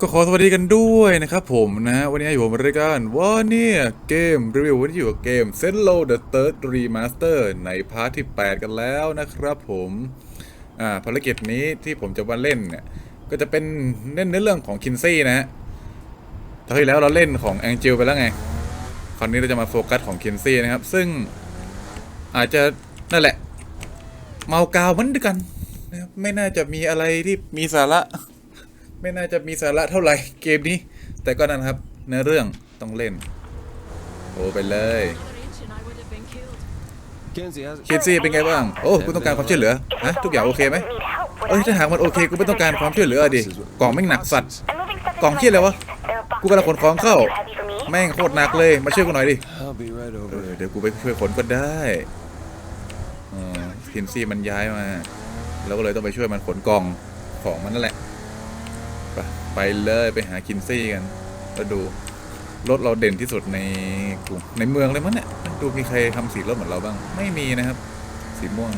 ก็ขอสวัสดีกันด้วยนะครับผมนะฮะวันนี้อยู่ผมรายการว่าเนี่ยเกมรีวิววันนี้อยู่กับเกม s e n l o the Third Remaster ในพาร์ทที่ 8 กันแล้วนะครับผมอ่าภารกิจนี้ที่ผมจะมาเล่นเนี่ยก็จะเป็นเล่นในเรื่องของคินซี่นะฮะตอนที่แล้วเราเล่นของแองจิลไปแล้วไง คราวนี้เราจะมาโฟกัสของคินซี่นะครับ ซึ่งอาจจะนั่นแหละ เมากาวเหมือนกันนะครับไม่น่าจะมีอะไรที่มีสาระ ไม่น่าจะมีสาระเท่าไหร่เกมนี้ แต่ก็นั่นครับเนื้อเรื่องต้องเล่น โอ้ไปเลย Kenzie, how's คิดซี่เป็นไงบ้าง โอ้กูต้องการความช่วยเหลือฮะทุกอย่างโอเคไหมเอ้ยถ้าหากมันโอเคกูไม่ต้องการความช่วยเหลือดิกล่องแม่งหนักสัตว์กล่องเหี้ยอะไรวะกูกำลังขนของเข้า แม่งโคตรหนักเลยมาช่วยกูหน่อยดิ I'll be right เอ over. อเดี๋ยวกูไปช่วยขนก็ได้อ๋อคินซี่มันย้ายมาเราก็เลยต้องไปช่วยมันขนกล่องของมันนั่นแหละ ไปเลยไปหาคินซี่กันแล้วดูรถเราเด่นที่สุดในกลุ่มในเมืองเลยมั้งเนี่ยดูมีใครทำสีรถเหมือนเราบ้าง ไม่มีนะครับ สีม่วง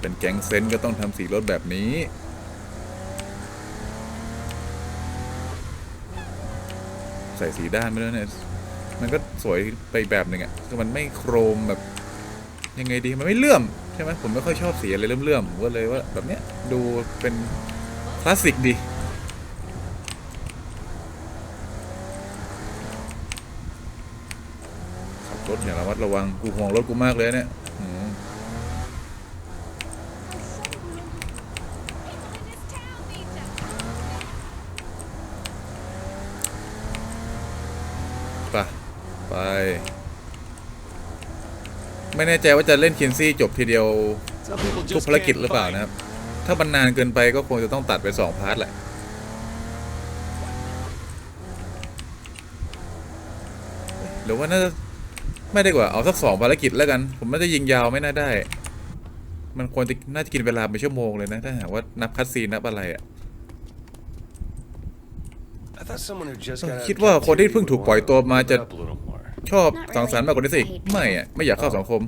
เป็นแก๊งเซนก็ต้องทำสีรถแบบนี้ ใส่สีด้านไปแล้วเนี่ยมันก็สวยไปแบบหนึ่งอะ่ะคือมันไม่โครมแบบ ยังไงดีมันไม่เลื่อมใช่ไหมผมไม่ค่อยชอบสีอะไรเลื่อมๆผมก็เลยว่าแบบเนี้ยดูเป็น คลาสสิกดีขับรถอย่างระมัดระวัง กูห่วงรถกูมากเลยเนี่ยอืมไปไป ไม่แน่ใจว่าจะเล่นคินซี่จบทีเดียว Some people ทุก just ภารกิจ can't หรือเปล่า fight. นะครับ ถ้ามันนานเกินไปก็คงจะต้องตัดไปสองพาร์ทแหละหรือว่าน่าจะไม่ได้กว่าเอาสักสองภารกิจแล้วกัน ผมน่าจะยิงยาวไม่น่าได้ มันควรจะน่าจะกินเวลาเป็นชั่วโมงเลยนะถ้าหากว่านับคัดซีนนับอะไรอะ I thought someone who just got out of คิดว่าคนที่เพิ่งถูกปล่อยตัวมาจะ up a little more. ชอบสังสรรค์มากกว่านี้สิไม่อะไม่อยากเข้าสังคม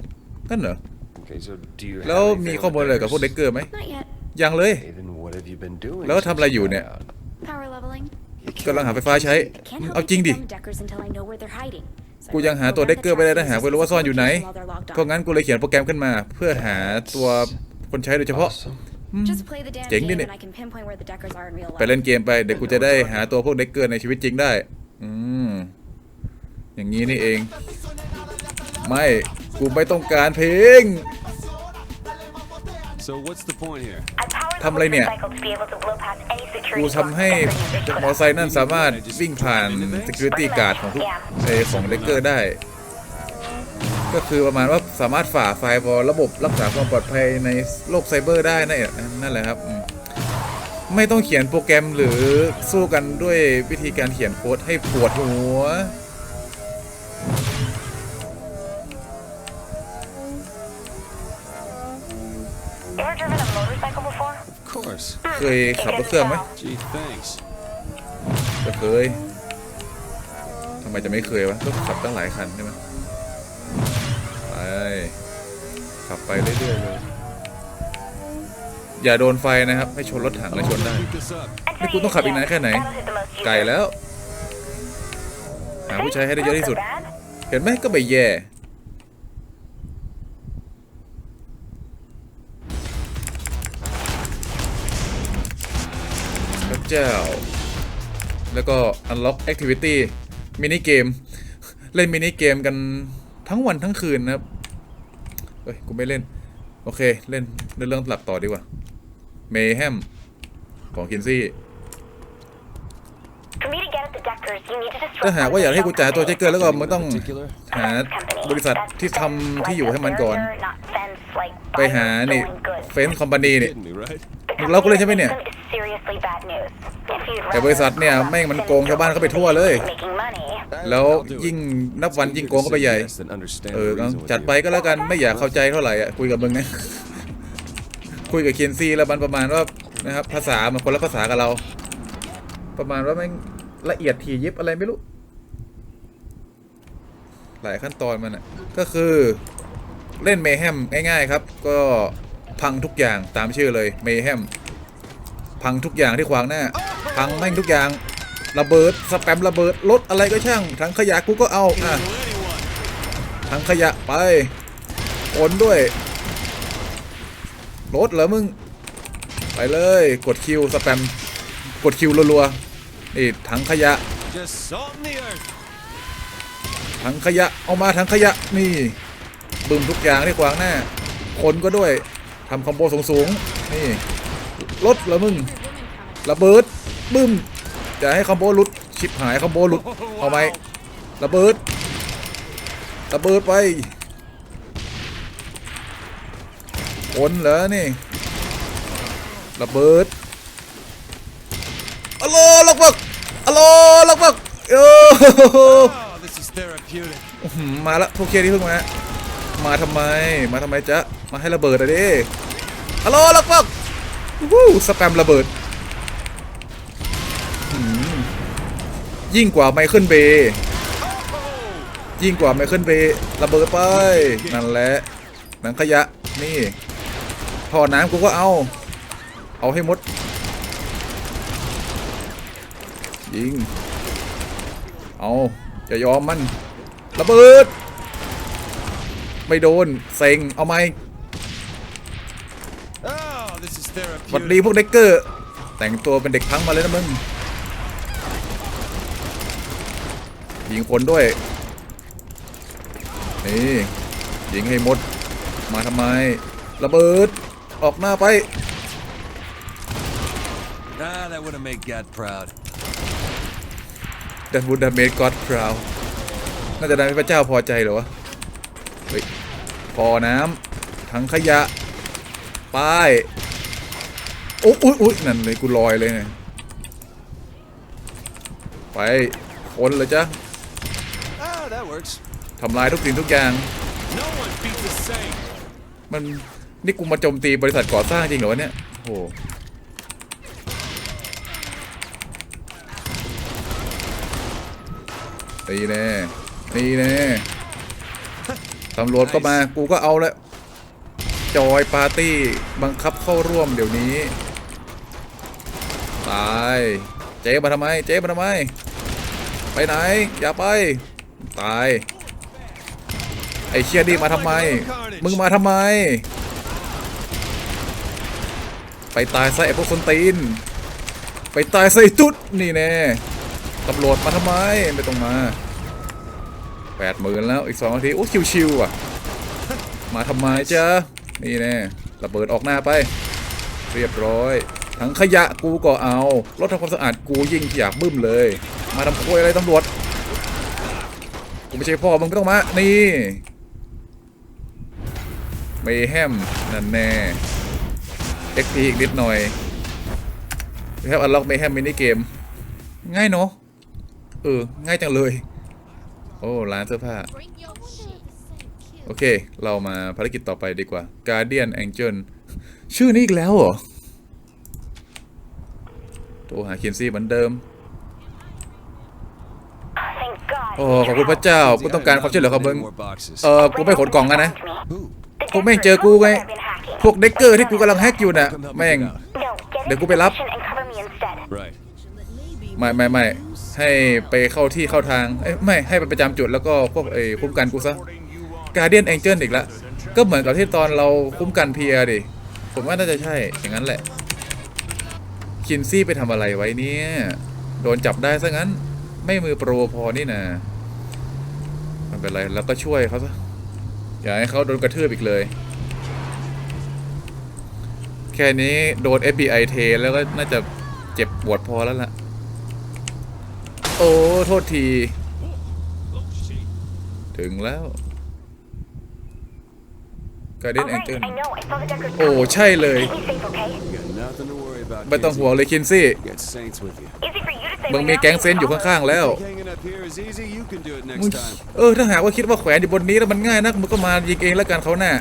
นั่นเหรอ Okay, so do you แล้ว have มี anything ข้อมูลอะไรกับพวก with เด็กเกอร์ไหม Not yet. ยังเลย Okay, then what have you been doing แล้วทำอะไร since อยู่ you เนี่ย got out? Power leveling. You can't กำลังหาไฟฟ้าใช้ Can't help เอา but จริง keep ดิ them deckers until I know where they're hiding. So กูยังหาตัวเด็กเกอร์ไม่ได้ถ้าหากไม่รู้ว่าซ่อนอยู่ไหน while they're logged เพราะ on. งั้นกูเลยเขียนโปรแกรมขึ้นมา เพื่อหาตัวคนใช้โดยเฉพาะ Awesome. อืม Just play the damn เจ๋ง game ดิเนี่ย and I can pinpoint where the deckers are in real ไป life. เล่นเกมไป เดี๋ยวกูจะได้หาตัวพวกเด็กเกอร์ในชีวิตจริงได้ อืม อย่างนี้นี่เอง ไม่ กูไม่ต้องการเพลง So what's the point here? ทำอะไรเนี่ย กูทำให้มอเตอร์ไซค์นั่นสามารถวิ่งผ่าน security guard ของทุกเออของเด็กเกอร์ได้ ก็คือประมาณว่าสามารถฝ่าไฟบอลระบบรักษาความปลอดภัยในโลกไซเบอร์ได้นั่นเองนั่นแหละครับอืมไม่ต้องเขียนโปรแกรมหรือสู้กันด้วยวิธีการเขียนโค้ดให้ปวดหัว เคยขับรถเครื่องไหม Gee, thanks. ก็เคยทำไมจะไม่เคยวะก็ขับตั้งหลายคันใช่ไหมไปขับไปเรื่อยๆเลย อย่าโดนไฟนะครับ ให้ชนรถถัง How และ long ช will น you ได้ keep this up? นี่กูต้องขับอีกนานแค่ไหน That'll hit the most user. ไกลแล้ว หาผู้ใช้ให้ได้เยอะที่สุด Not so bad. เห็นไหมก็ไม่แย่ เจ้า แล้วก็ unlock activity มินิเกม เล่นมินิเกมกันทั้งวันทั้งคืนนะครับ เฮ้ย กูไม่เล่น โอเค เล่นเรื่องหลักต่อดีกว่า เมแฮมของคินซี่ For me to get at the Deckers, you need to destroy ถ้าหากว่าอยากให้กูจ่ายตัวเช็คเกอร์แล้วก็ Anything มึง in ต้อง particular? หาบริษัทที่ทำที่อยู่ให้มันก่อน ไปหานี่เฟนคอมพานีนี่ Kidding me, right? มึงเล่ากูเลยใช่ไหมเนี่ย แต่บริษัทเนี่ยแม่งมันโกงชาวบ้านเข้าไปทั่วเลยแล้ว I'll do it. ยิ่งนับวัน It's ยิ่ง easier โกง to เข้าไป say ใหญ่ yes than understand เอ the อ reason เอา what จัด you're ไปก็แล้วกัน doing. ไม่อยากเข้าใจเท่าไหร่อะคุยกับมึงนะ คุยกับเคียนซีแล้วมันประมาณว่านะครับ ภาษามันคนละภาษากับเรา ประมาณว่าแม่งละเอียดถี่ยิบอะไรไม่รู้ หลายขั้นตอนมันอะ ก็คือเล่นเมแฮมง่ายๆครับ ก็พังทุกอย่างตามชื่อเลยเมแฮม พังทุกอย่างที่ขวางหน้า พังแม่งทุกอย่างระเบิดสแปมระเบิดรถอะไรก็ช่างทั้งขยะกูก็เอาอะทั้งขยะไปโอนด้วยรถเหรอมึง ไปเลยกดคิวสแปมกดคิวรัวๆนี่ถังขยะถังขยะเอามาถังขยะนี่บึมทุกอย่างที่ขวางหน้าคนก็ด้วยทำคอมโบสูงๆนี่ รถเหรอมึงระเบิดบึ้มจะให้คอมโบหลุดชิบหายคอมโบหลุดเอาไหมระเบิดระเบิดไปคนเหรอนี่ระเบิดอัลโหลลักบักอัลโหลลักบักโอ้โห Oh, this is therapeutic. อื้อหือมาละพวกเคที่เพิ่งมามาทำไมมาทำไมจ๊ะมาให้ระเบิดอะดิฮัลโหลลักบัก วู้สแปมระเบิด ยิ่งกว่าไมเคิลเบย์ยิ่งกว่าไมเคิลเบย์ระเบิดไป นั่นแหละหนังขยะนี่ท่อน้ำกูก็เอา เอาให้หมด ยิง เอาอย่ายอมมัน ระเบิด ไม่โดน เซ็ง เอาไหม Oh, this is หวัด therapeutic. ดีพวกเด็กเกอร์ แต่งตัวเป็นเด็กพังมาเลยนะมึงยิงคนด้วย นี่ยิงให้หมด มาทำไม ระเบิด ออกหน้าไป Ah, that would have made God proud. That would have made God proud น่าจะทำให้พระเจ้าพอใจเหรอวะ เฮ้ยพอน้ำถังขยะ ป้าย โอ้อุ๊ยอุ๊ยนั่นเลยกูลอยเลยเนี่ยไปคนเลยจ้ะ Ah, that works. ทำลายทุกสิ่งทุกอย่าง No one beats a saint. มันนี่กูมาโจมตีบริษัทก่อสร้างจริงเหรอวะเนี่ยโอ้โหตีแน่ตีแน่ตำรวจก็มา กูก็เอาแล้วจอยปาร์ตี้ บังคับเข้าร่วมเดี๋ยวนี้ ตาย เจ๊มาทำไม เจ๊มาทำไม ไปไหน อย่าไป ตาย ไอ้เชียดีมาทำไม มึงมาทำไม ไปตายซะไอ้พวกคนตีน ไปตายซะไอตุ๊ดนี่แน่ตำรวจมาทำไม ไม่ต้องมาแปดหมื่นแล้วอีกสองนาที โอ้ชิวๆอะ มาทำไมจ๊ะนี่แน่ระเบิดออกหน้าไป เรียบร้อย ทั้งขยะกูก็เอา รถทำความสะอาดกูยิ่งอยากบึ้มเลย มาทำควยอะไรตำรวจ กูไม่ใช่พ่อมึงไม่ต้องมา นี่เมแฮมนั่นแน่ XP อีกนิดหน่อยนะครับอันล็อกเมแฮมมินิเกม ง่ายเนาะ เออ ง่ายจังเลย โอ้ ร้านเสื้อผ้า โอเค เรามาภารกิจต่อไปดีกว่า Guardian Angel ชื่อนี้อีกแล้วเหรอ โทรหาเคียนซี่เหมือนเดิม Thank God. โอ้ขอบคุณพระเจ้ากูต้องการความช่วยเหลือของมึง More boxes. เออกูไม่ขนกล่องกันนะ Who? The พวกแม่งเจอกูไง Deckers I've been hacking. พวกเด็กเกอร์ที่กูกำลังแฮกอยู่น่ะ Come help me แม่ง get out. No, get Để into cô bị lắp. position and cover me instead. Right. ไม่ไม่ไม่ให้ไปเข้าที่เข้าทางเอ้ยไม่ให้ไปประจำจุดแล้วก็พวกเอ้ยคุ้มกันกูซะ Guardian Angel อีกละก็เหมือนกับที่ตอนเราคุ้มกันเพียดิผมว่าน่าจะใช่อย่างนั้นแหละ คินซี่ไปทำอะไรไว้เนี่ย โดนจับได้ซะงั้น ไม่มือโปรพอนี่นะไม่เป็นไรแล้วก็ช่วยเขาซะ อย่าให้เขาโดนกระทืบอีกเลย แค่นี้โดน FBI เทแล้วก็น่าจะเจ็บปวดพอแล้วล่ะ โอ้ โทษที ถึงแล้ว Guardian All right, Angel I know. I saw the Deckers โอ้ coming. ใช่เลย Keep me safe, okay? You got nothing to worry about. ไม่ต้อง Kinsey. ห่วงเลยคินซี่ You got saints with you. Easy for you to say. มึง when มี you're แก๊ง not เซนต์อยู่ being ข้างๆแล้ว Hanging up here is easy. You can do it มึง next time. เออถ้าหากว่าคิดว่าแขวนอยู่บนนี้แล้วมันง่ายนักมึงก็มายิงเองแล้วกันเขาหน้า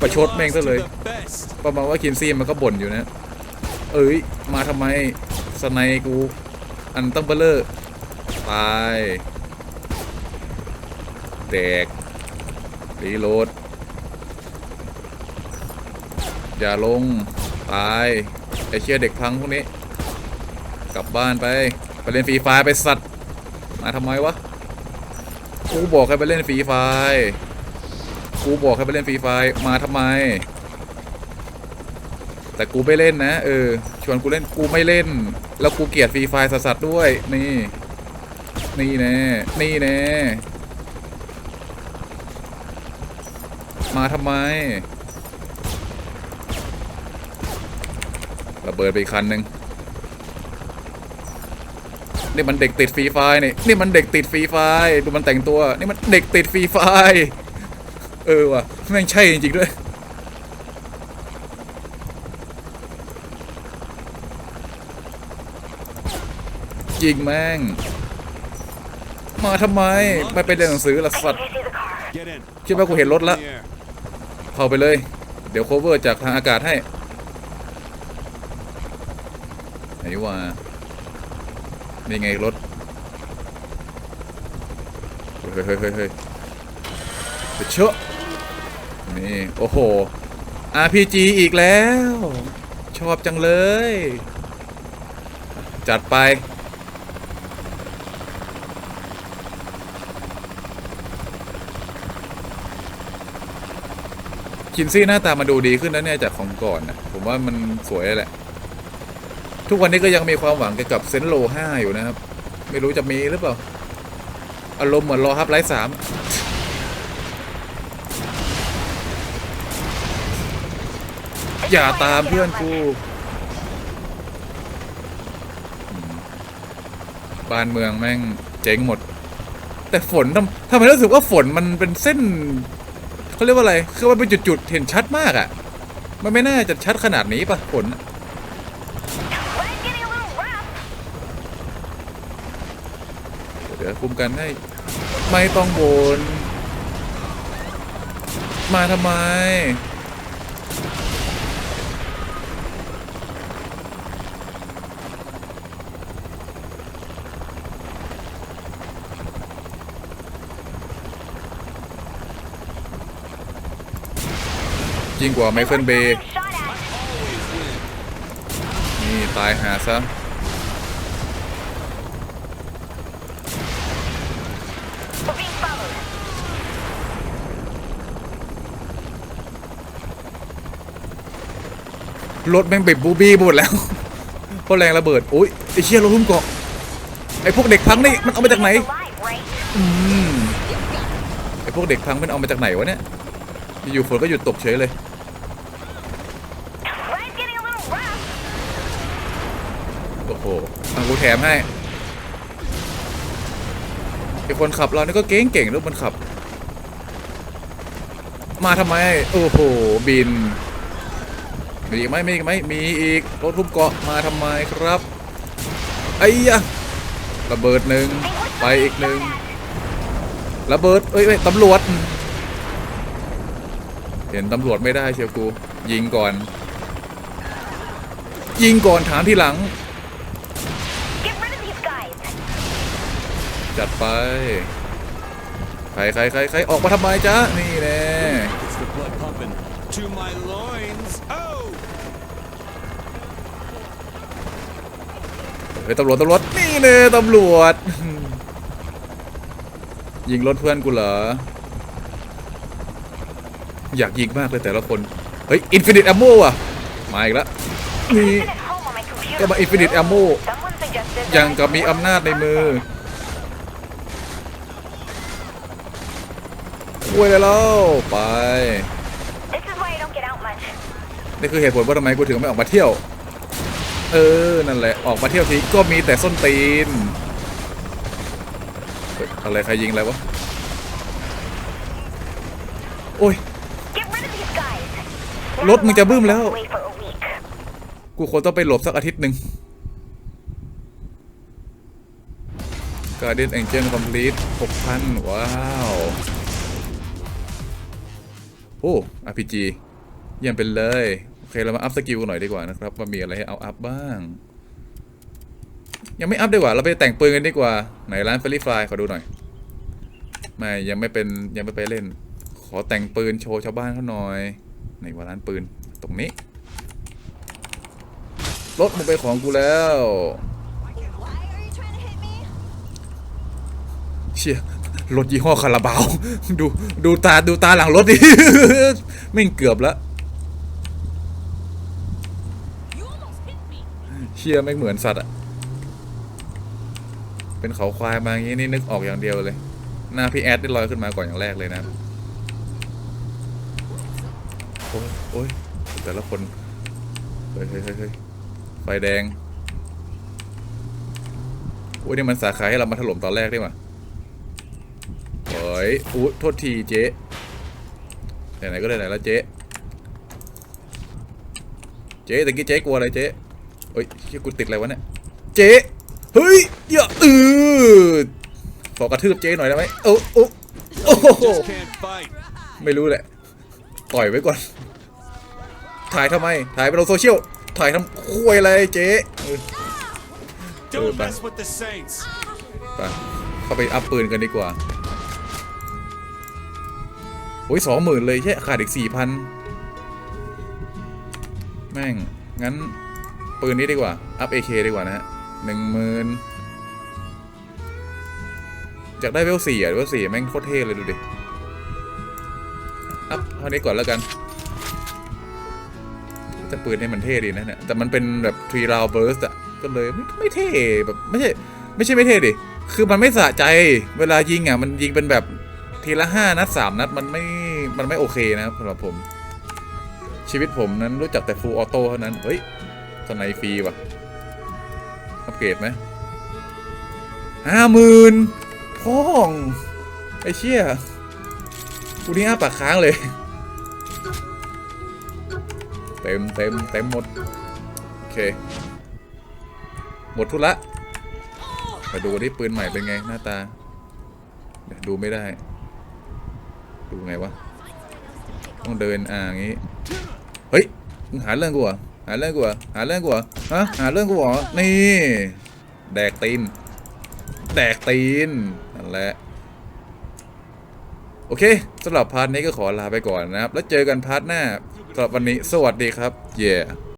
ประชดแม่งซะเลย The best. ประมาณว่าคินซี่มันก็บ่นอยู่นะ เอ้ย มาทำไมสไนกู อันตั้งเบลเลอร์ตายแดกรีโหลด อย่าลง ตาย ไอเชี่ยเด็กพังพวกนี้ กลับบ้านไป ไปเล่นฟรีไฟไปสัตว์ มาทำไมวะ กูบอกให้ไปเล่นฟรีไฟ กูบอกให้ไปเล่นฟรีไฟ มาทำไม แต่กูไม่เล่นนะ เออ ชวนกูเล่น กูไม่เล่น แล้วกูเกลียดฟรีไฟสัสๆด้วย นี่ นี่แน่ นี่แน่ มาทำไม ระเบิดไปอีกคันหนึ่งนี่มันเด็กติดฟรีไฟนี่นี่มันเด็กติดฟรีไฟดูมันแต่งตัวนี่มันเด็กติดฟรีไฟเออว่ะแม่งใช่จริงๆด้วยยิงแม่ง มาทำไมไม่ไปเรียนหนังสือละสัตว์คิดว่ากูเห็นรถละเข้าไปเลย เดี๋ยว cover จากทางอากาศให้ ไห นว่านี่ไงรถ เฮ้ยเฮ้ยเฮ้ยเฮ้ยเดี๋ยวเชอะนี่ โอ้โห RPG อีกแล้ว ชอบจังเลย จัดไปคินซี่หน้าตามาดูดีขึ้นแล้วเนี่ยจากของก่อนนะผมว่ามันสวยแหละ ทุกวันนี้ก็ยังมีความหวังเกี่ยวกับเซนโล5อยู่นะครับ ไม่รู้จะมีหรือเปล่า อารมณ์เหมือนรอฮับไลท์สามอย่าตามเพื่อนกูบ้านเมืองแม่งเจ๊งหมด แต่ฝนทำทำไมรู้สึกว่าฝนมันเป็นเส้นเขาเรียกว่าอะไร คือมันเป็นจุดๆ เห็นชัดมากอะ่ะ มันไม่น่าจะชัดขนาดนี้ปะฝน เดี๋ยวคุมกันให้ ไม่ต้องโบนมาทำไม ยิ่งกว่าไมเคิลเบย์นี่ ตายหาซะ รถแม่งเบ็บบูบี้หมดแล้วเพราะแรงระเบิดโอ้ยไอเชี่ยรถหุ้มเกาะไอพวกเด็กพังนี่มันเอามาจากไหนอืมไอพวกเด็กพังมันเอามาจากไหนวะเนี่ยอยู่ฝนก็หยุดตกเฉยเลยโอ้โหทางกูแถมให้ไอคนขับเรานี่ก็เก่งเก่งรถมันขับ มาทำไม โอ้โห บิน มีอีกไหมมีอีกไหมมีอีกรถทุบเกาะมาทำไมครับไอ้ยะระเบิดหนึ่งไปอีกหนึ่งระเบิดเอ้ยตำรวจ เห็นตำรวจไม่ได้เชียวกู ยิงก่อน ยิงก่อนถามทีหลัง จัดไป ใครใครใครใครออกมาทำไมจ๊ะ นี่แน่ to my loins. Oh! เฮ้ยตำรวจตำรวจนี่แน่ตำรวจ ยิงรถเพื่อนกูเหรอ อยากยิงมากเลยแต่ละคน เฮ้ยอินฟินิต a อ m โมอะมาอีกแล้วนี่ Been at home on my computer. ก็มา Infinite Ammo Someone suggested ยังกับมีอำนาจในมืออวยเลยแล้วไป นี่คือเหตุผลว่าทำไมกูถึงไม่ออกมาเที่ยว เออ นั่นแหละ ออกมาเที่ยวทีก็มีแต่ส้นตีน อะไรใครยิงอะไรวะ โอ้ย รถมึงจะบึ้มแล้ว กูควรต้องไปหลบสักอาทิตย์หนึ่ง Guardian Angel Complete 6,000 ว้าว โอ้ RPG เยี่ยมเป็นเลย โอเค เรามาอัพสกิลกันหน่อยดีกว่านะครับ ว่ามีอะไรให้เอาอัพบ้าง ยังไม่อัพดีกว่า เราไปแต่งปืนกันดีกว่า ไหนร้านเฟรลี่ฟลายขอดูหน่อย ไม่ยังไม่เป็นยังไม่ไปเล่น ขอแต่งปืนโชว์ชาวบ้านเขาหน่อยไหนว่าร้านปืนตรงนี้รถมึงเป็นของกูแล้วเชี่ยรถยี่ห้อคาราบาว ดูดูตาดูตาหลังรถดิไม่เกือบแล้วเชี่ยไม่เหมือนสัตว์อะเป็นเขาควายมาอย่างงี้นี่นึกออกอย่างเดียวเลย หน้าพี่แอดได้ลอยขึ้นมาก่อนอย่างแรกเลยนะ โอ้ยโอ้ยแต่ละคน เฮ้ยเฮ้ยเฮ้ยไฟแดง โอ้ยนี่มันสาขาให้เรามาถล่มตอนแรกได้มาโอ้ยอู้โทษทีเจ๊ไหนๆก็ได้ไหนแล้วเจ๊ เจ๊ตะกี้เจ๊กลัวอะไรเจ๊ เฮ้ยเชี่ยกูติดอะไรวะเนี่ย เจ๊เฮ้ยอย่าเออขอกระทืบเจ๊หน่อยได้ไหมโอ้โอ้โอ้โหไม่รู้แหละ ต่อยไว้ก่อน ถ่ายทำไม ถ่ายไปลงโซเชียล ถ่ายทำคุยอะไรเจ๊เออ Don't bye. mess with the Saints. ไปเข้าไปอัพปืนกันดีกว่าโอ้ยสองหมื่นเลยใช่ขาดอีกสี่พันแม่ง งั้น ปืนนี้ดีกว่า อัพเอเคดีกว่านะฮะหนึ่งหมื่นจากได้เวลสี่อะเวลสี่แม่งโคตรเท่เลยดูดิ อัพเท่านี้ก่อนแล้วกันแต่ปืนนี่มันเท่ดีนะเนี่ย แต่มันเป็นแบบทรีราวเบิร์สอะก็เลยไม่ไม่เท่แบบไม่ใช่ไม่ใช่ไม่เท่ดิ คือมันไม่สะใจ เวลายิงอะมันยิงเป็นแบบทีละห้านัดสามนัดมันไม่ มันไม่โอเคนะสำหรับผม ชีวิตผมนั้นรู้จักแต่ฟูลออโต้เท่านั้น เฮ้ย สไนฟรีว่ะ อัปเกรดไหมห้าหมื่นพ่อง ไอ้เชี่ยกูนี่อ้าปากค้างเลย เต็มเต็มเต็มหมด โอเค หมดทุละมาดูที่ปืนใหม่เป็นไงหน้าตา เดี๋ยวดูไม่ได้ ดูไงวะ ต้องเดินอ่าอย่างงี้ เฮ้ยมึงหาเรื่องกูเหรอ หาเรื่องกูเหรอหาเรื่องกูเหรอฮะหาเรื่องกูเหรอนี่ แดกตีน แดกตีนนั่นแหละโอเคสำหรับพาร์ทนี้ก็ขอลาไปก่อนนะครับ แล้วเจอกันพาร์ทหน้าสำหรับวันนี้สวัสดีครับ เย่